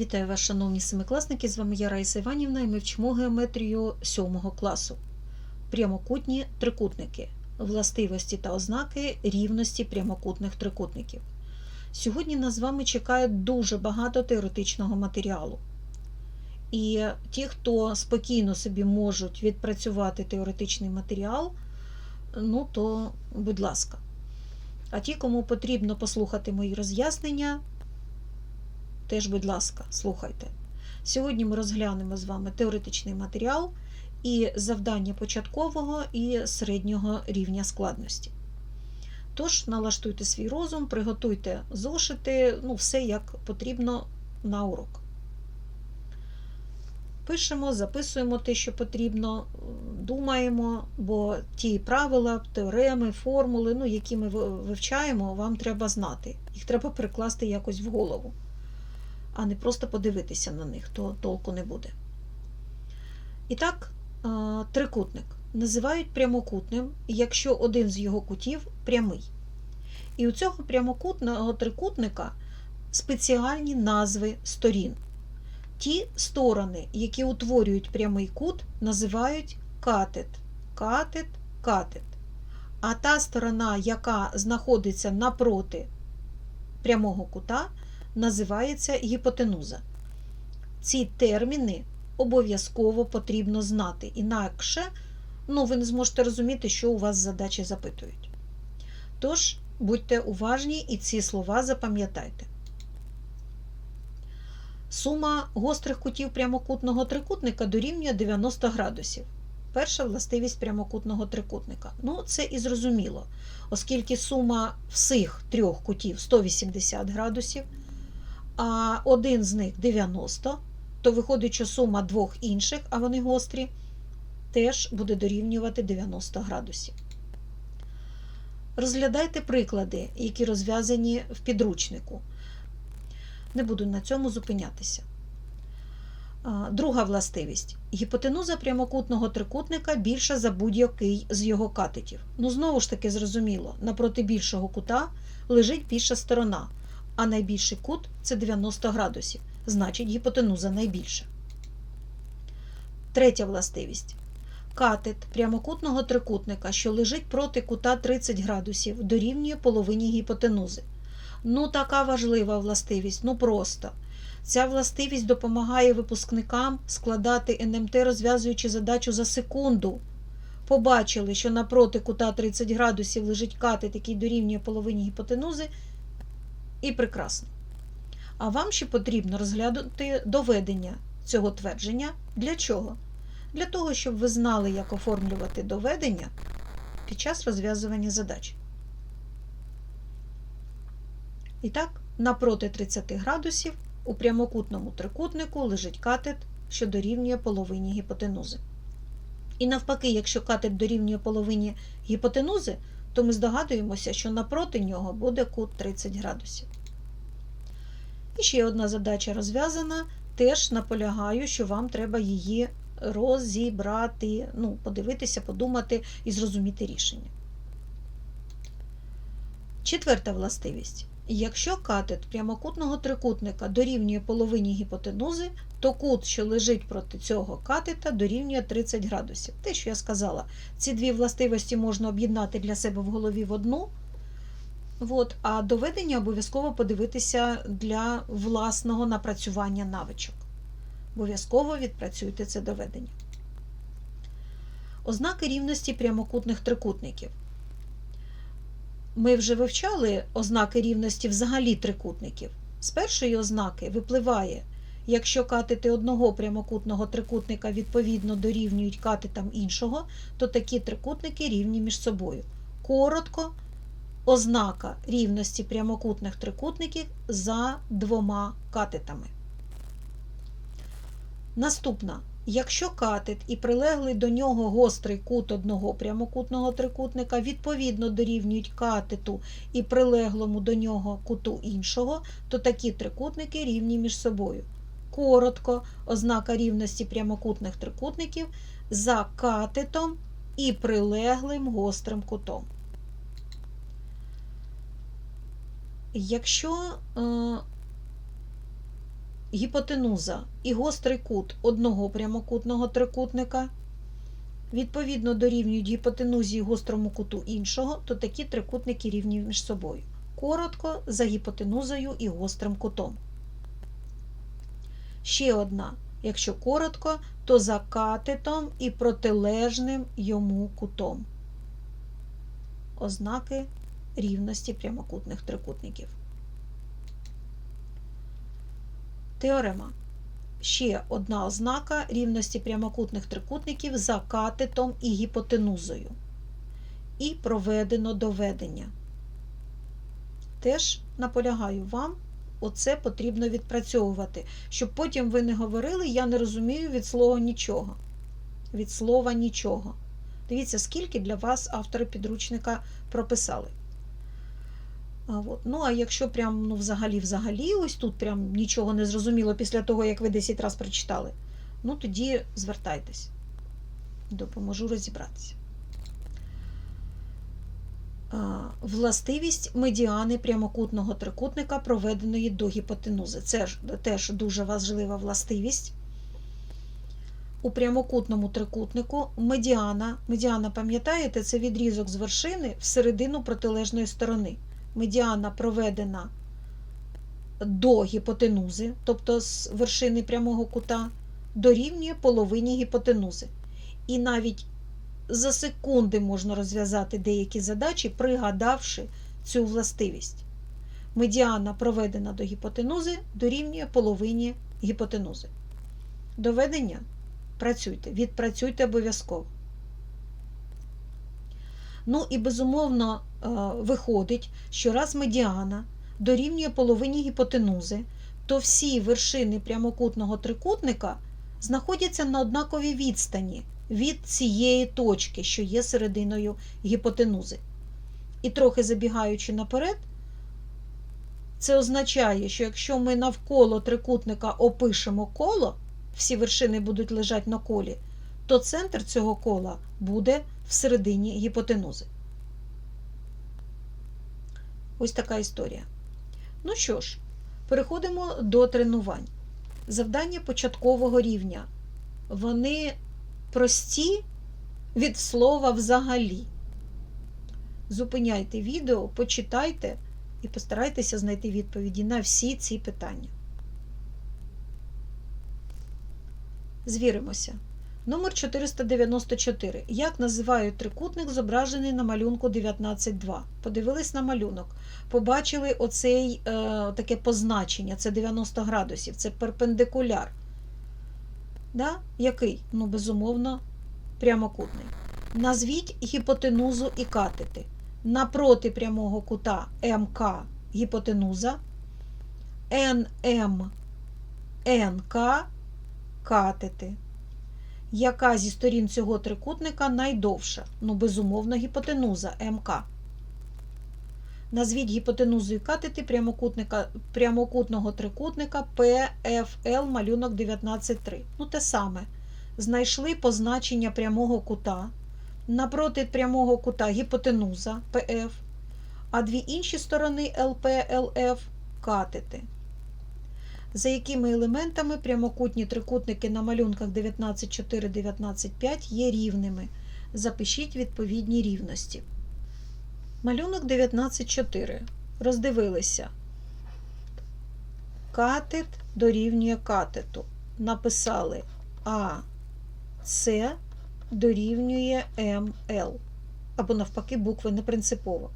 Вітаю вас, шановні семикласники! З вами я Раїса Іванівна і ми вчимо геометрію 7 класу. Прямокутні трикутники, властивості та ознаки рівності прямокутних трикутників. Сьогодні нас з вами чекає дуже багато теоретичного матеріалу. І ті, хто спокійно собі можуть відпрацювати теоретичний матеріал, ну то, будь ласка. А ті, кому потрібно послухати мої роз'яснення, теж, будь ласка, слухайте. Сьогодні ми розглянемо з вами теоретичний матеріал і завдання початкового і середнього рівня складності. Тож, налаштуйте свій розум, приготуйте зошити, ну, все як потрібно на урок. Пишемо, записуємо те, що потрібно, думаємо, бо ті правила, теореми, формули, ну, які ми вивчаємо, вам треба знати. Їх треба перекласти якось в голову а не просто подивитися на них, то толку не буде. І так, трикутник називають прямокутним, якщо один з його кутів прямий. І у цього прямокутного трикутника спеціальні назви сторін. Ті сторони, які утворюють прямий кут, називають катет, катет, катет. А та сторона, яка знаходиться напроти прямого кута, називається гіпотенуза. Ці терміни обов'язково потрібно знати, інакше ну, ви не зможете розуміти, що у вас задачі запитують. Тож, будьте уважні і ці слова запам'ятайте. Сума гострих кутів прямокутного трикутника дорівнює 90 градусів. Перша властивість прямокутного трикутника. Ну, це і зрозуміло, оскільки сума всіх трьох кутів 180 градусів, а один з них 90, то виходить, що сума двох інших, а вони гострі, теж буде дорівнювати 90 градусів. Розглядайте приклади, які розв'язані в підручнику. Не буду на цьому зупинятися. Друга властивість. Гіпотенуза прямокутного трикутника більша за будь-який з його катетів. Ну, знову ж таки, зрозуміло, напроти більшого кута лежить більша сторона, а найбільший кут це 90 градусів, значить гіпотенуза найбільша. Третя властивість. Катет прямокутного трикутника, що лежить проти кута 30 градусів, дорівнює половині гіпотенузи. Ну, така важлива властивість, ну просто. Ця властивість допомагає випускникам складати НМТ, розв'язуючи задачу за секунду. Побачили, що напроти кута 30 градусів лежить катет, який дорівнює половині гіпотенузи, і прекрасно. А вам ще потрібно розглянути доведення цього твердження. Для чого? Для того, щоб ви знали, як оформлювати доведення під час розв'язування задач. І так, напроти 30 градусів у прямокутному трикутнику лежить катет, що дорівнює половині гіпотенузи. І навпаки, якщо катет дорівнює половині гіпотенузи, то ми здогадуємося, що напроти нього буде кут 30 градусів. І ще одна задача розв'язана. Теж наполягаю, що вам треба її розібрати, ну, подивитися, подумати і зрозуміти рішення. Четверта властивість. Якщо катет прямокутного трикутника дорівнює половині гіпотенузи, то кут, що лежить проти цього катета, дорівнює 30 градусів. Те, що я сказала, ці дві властивості можна об'єднати для себе в голові в одну. От, а доведення обов'язково подивитися для власного напрацювання навичок. Обов'язково відпрацюйте це доведення. Ознаки рівності прямокутних трикутників. Ми вже вивчали ознаки рівності взагалі трикутників. З першої ознаки випливає, якщо катети одного прямокутного трикутника відповідно дорівнюють катетам іншого, то такі трикутники рівні між собою. Коротко, ознака рівності прямокутних трикутників за двома катетами. Наступна. Якщо катет і прилеглий до нього гострий кут одного прямокутного трикутника відповідно дорівнюють катету і прилеглому до нього куту іншого, то такі трикутники рівні між собою. Коротко, ознака рівності прямокутних трикутників за катетом і прилеглим гострим кутом. Якщо е, гіпотенуза і гострий кут одного прямокутного трикутника відповідно дорівнюють гіпотенузі і гострому куту іншого, то такі трикутники рівні між собою. Коротко за гіпотенузою і гострим кутом. Ще одна. Якщо коротко, то за катетом і протилежним йому кутом. Ознаки рівності прямокутних трикутників. Теорема. Ще одна ознака рівності прямокутних трикутників за катетом і гіпотенузою. І проведено доведення. Теж наполягаю вам, оце потрібно відпрацьовувати, щоб потім ви не говорили, я не розумію від слова нічого. Від слова нічого. Дивіться, скільки для вас автори підручника прописали. А, от. Ну, а якщо прям ну, взагалі, взагалі, ось тут прям нічого не зрозуміло після того, як ви 10 разів прочитали, ну тоді звертайтесь. Допоможу розібратися. Властивість медіани прямокутного трикутника, проведеної до гіпотенузи. Це ж теж дуже важлива властивість. У прямокутному трикутнику медіана, медіана, пам'ятаєте, це відрізок з вершини в середину протилежної сторони. Медіана проведена до гіпотенузи, тобто з вершини прямого кута, дорівнює половині гіпотенузи. І навіть за секунди можна розв'язати деякі задачі, пригадавши цю властивість. Медіана проведена до гіпотенузи дорівнює половині гіпотенузи. Доведення працюйте, відпрацюйте обов'язково. Ну і безумовно е, виходить, що раз медіана дорівнює половині гіпотенузи, то всі вершини прямокутного трикутника знаходяться на однаковій відстані від цієї точки, що є серединою гіпотенузи. І трохи забігаючи наперед, це означає, що якщо ми навколо трикутника опишемо коло, всі вершини будуть лежати на колі, то центр цього кола буде в середині гіпотенузи. Ось така історія. Ну що ж, переходимо до тренувань. Завдання початкового рівня. Вони прості від слова взагалі. Зупиняйте відео, почитайте і постарайтеся знайти відповіді на всі ці питання. Звіримося. Номер 494. Як називають трикутник, зображений на малюнку 19.2? Подивились на малюнок. Побачили оцей е, таке позначення, це 90 градусів, це перпендикуляр. Да? Який? Ну, безумовно, прямокутний. Назвіть гіпотенузу і катети. Напроти прямого кута МК гіпотенуза, НМ НК катети. Яка зі сторін цього трикутника найдовша? Ну, безумовно, гіпотенуза МК. Назвіть гіпотенузу і катети прямокутника, прямокутного трикутника PFL малюнок 19.3. Ну, те саме. Знайшли позначення прямого кута. Напроти прямого кута гіпотенуза PF, а дві інші сторони LP, LF катети. За якими елементами прямокутні трикутники на малюнках 19.4, 19.5 є рівними. Запишіть відповідні рівності. Малюнок 19.4. Роздивилися. Катет дорівнює катету. Написали А, С дорівнює МЛ. Або, навпаки, букви не принципово.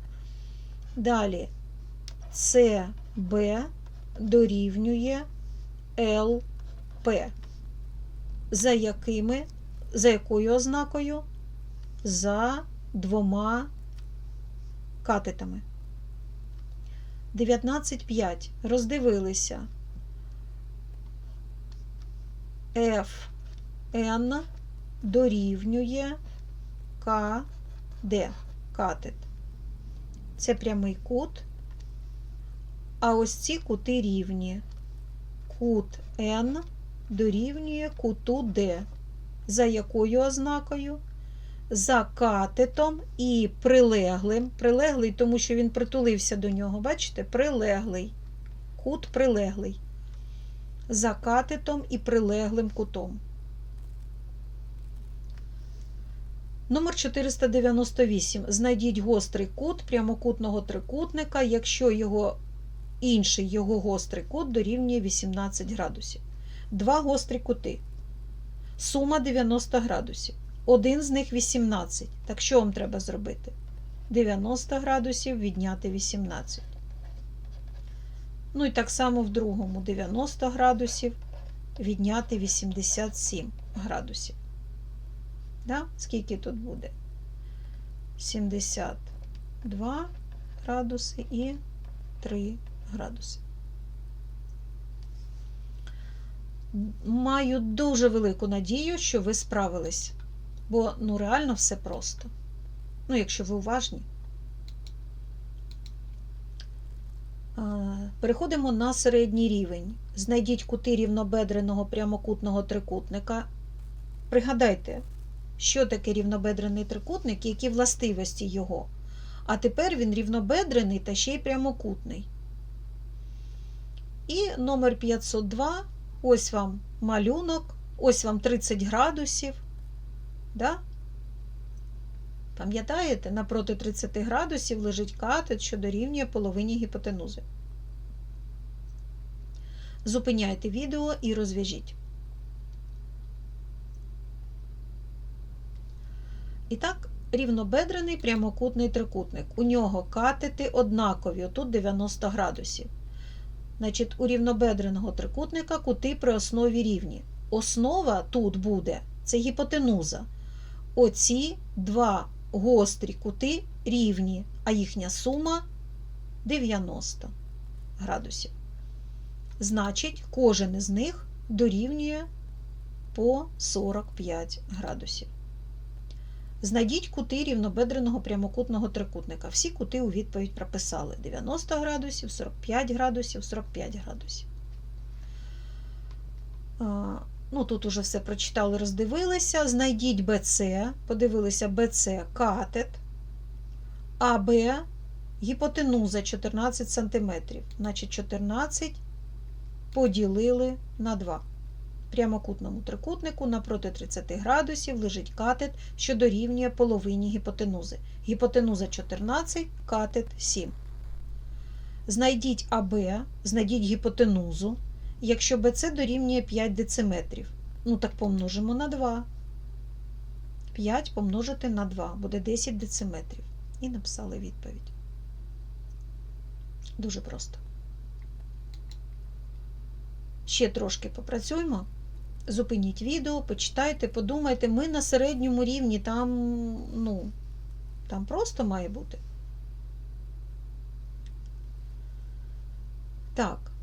Далі СБ дорівнює ЛП. За якими, за якою ознакою? За двома катетами. 19.5. Роздивилися. FN дорівнює КД. Катет. Це прямий кут. А ось ці кути рівні. Кут N дорівнює куту D. За якою ознакою? За катетом і прилеглим. Прилеглий, тому що він притулився до нього. Бачите? Прилеглий. Кут прилеглий. за катетом і прилеглим кутом. Номер 498. Знайдіть гострий кут прямокутного трикутника, якщо його інший його гострий кут дорівнює 18 градусів. Два гострі кути. Сума 90 градусів. Один з них 18. Так що вам треба зробити? 90 градусів відняти 18. Ну і так само в другому 90 градусів відняти 87 градусів. Да? Скільки тут буде? 72 градуси і 3 градуси. Маю дуже велику надію, що ви справились, бо ну реально все просто. Ну, якщо ви уважні. Переходимо на середній рівень. Знайдіть кути рівнобедреного прямокутного трикутника. Пригадайте, що таке рівнобедрений трикутник і які властивості його. А тепер він рівнобедрений та ще й прямокутний. І номер 502. Ось вам малюнок, ось вам 30 градусів. Да? Пам'ятаєте, напроти 30 градусів лежить катет, що дорівнює половині гіпотенузи. Зупиняйте відео і розв'яжіть. І так, рівнобедрений прямокутний трикутник. У нього катети однакові, отут 90 градусів. Значить, у рівнобедреного трикутника кути при основі рівні. Основа тут буде це гіпотенуза. Оці два гострі кути рівні, а їхня сума 90 градусів. Значить, кожен із них дорівнює по 45 градусів. Знайдіть кути рівнобедреного прямокутного трикутника. Всі кути у відповідь прописали 90 градусів, 45 градусів, 45 градусів. Ну, Тут уже все прочитали, роздивилися. Знайдіть BC, подивилися BC катет, АБ гіпотенуза 14 см. Значить, 14 поділили на 2 прямокутному трикутнику напроти 30 градусів лежить катет, що дорівнює половині гіпотенузи. Гіпотенуза 14, катет 7. Знайдіть АБ, знайдіть гіпотенузу, якщо БЦ дорівнює 5 дециметрів. Ну, так помножимо на 2. 5 помножити на 2 буде 10 дециметрів. І написали відповідь. Дуже просто. Ще трошки попрацюємо. Зупиніть відео, почитайте, подумайте, ми на середньому рівні, там, ну, там просто має бути. Так,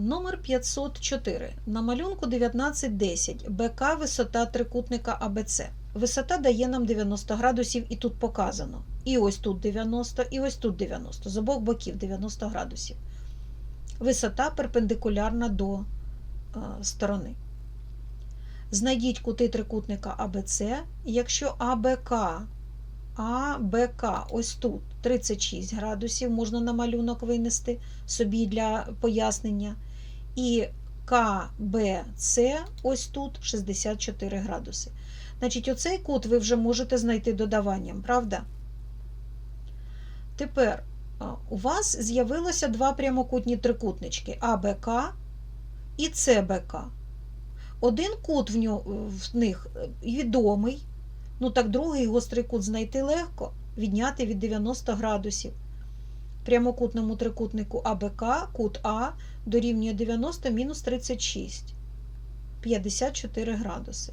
номер 504. На малюнку 1910. БК висота трикутника АБЦ. Висота дає нам 90 градусів і тут показано. І ось тут 90, і ось тут 90. З обох боків 90 градусів. Висота перпендикулярна до сторони. Знайдіть кути трикутника АБЦ, якщо АБК, АБК ось тут 36 градусів, можна на малюнок винести собі для пояснення. І КБЦ ось тут 64 градуси. Значить, оцей кут ви вже можете знайти додаванням, правда? Тепер у вас з'явилося два прямокутні трикутнички АБК і ЦБК. Один кут в, них відомий, ну так другий гострий кут знайти легко, відняти від 90 градусів. Прямокутному трикутнику АБК кут А дорівнює 90 мінус 36, 54 градуси.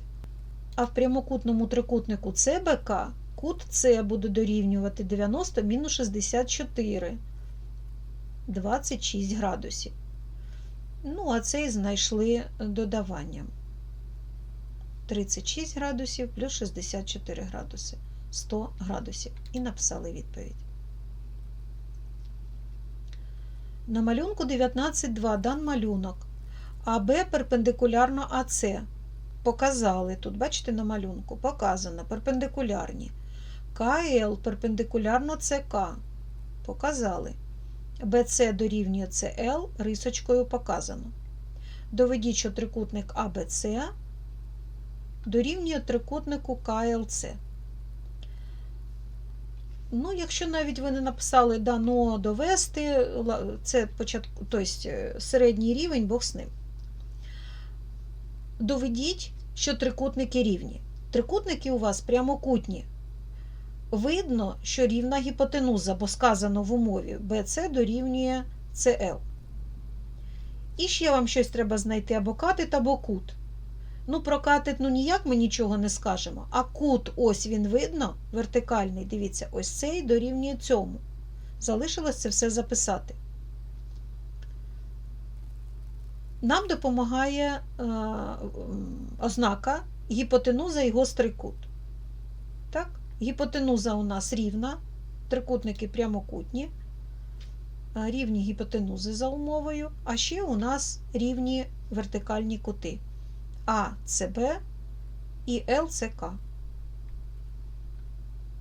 А в прямокутному трикутнику ЦБК кут С буде дорівнювати 90 мінус 64, 26 градусів. Ну, а цей знайшли додаванням. 36 градусів плюс 64 градуси, 100 градусів. І написали відповідь. На малюнку 19.2 дан малюнок. АБ перпендикулярно АЦ. Показали. Тут, бачите, на малюнку показано перпендикулярні. КЛ перпендикулярно ЦК. Показали. БЦ дорівнює ЦЛ рисочкою показано. Доведіть, що трикутник АБЦ дорівнює трикутнику КЛЦ. Ну, якщо навіть ви не написали дано довести, це початку, тобто е, середній рівень, Бог з ним. Доведіть, що трикутники рівні. Трикутники у вас прямокутні. Видно, що рівна гіпотенуза, бо сказано в умові BC дорівнює CL. І ще вам щось треба знайти або катет, або кут. Ну, про катет ну ніяк ми нічого не скажемо. А кут, ось він видно, вертикальний, дивіться, ось цей дорівнює цьому. Залишилось це все записати. Нам допомагає е, ознака гіпотенуза і гострий кут. Так? Гіпотенуза у нас рівна, трикутники прямокутні, е, рівні гіпотенузи за умовою, а ще у нас рівні вертикальні кути АЦБ і ЛЦК.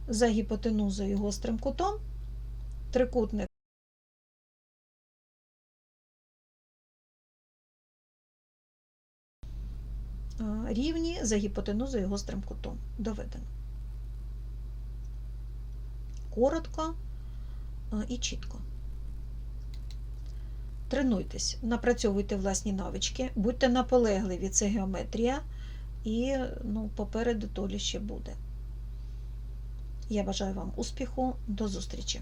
За гіпотенузою гострим кутом трикутник рівні за гіпотенузою гострим кутом. Доведено. Коротко і чітко. Тренуйтесь, напрацьовуйте власні навички, будьте наполегливі, це геометрія, і ну, попереду толі ще буде. Я бажаю вам успіху, до зустрічі!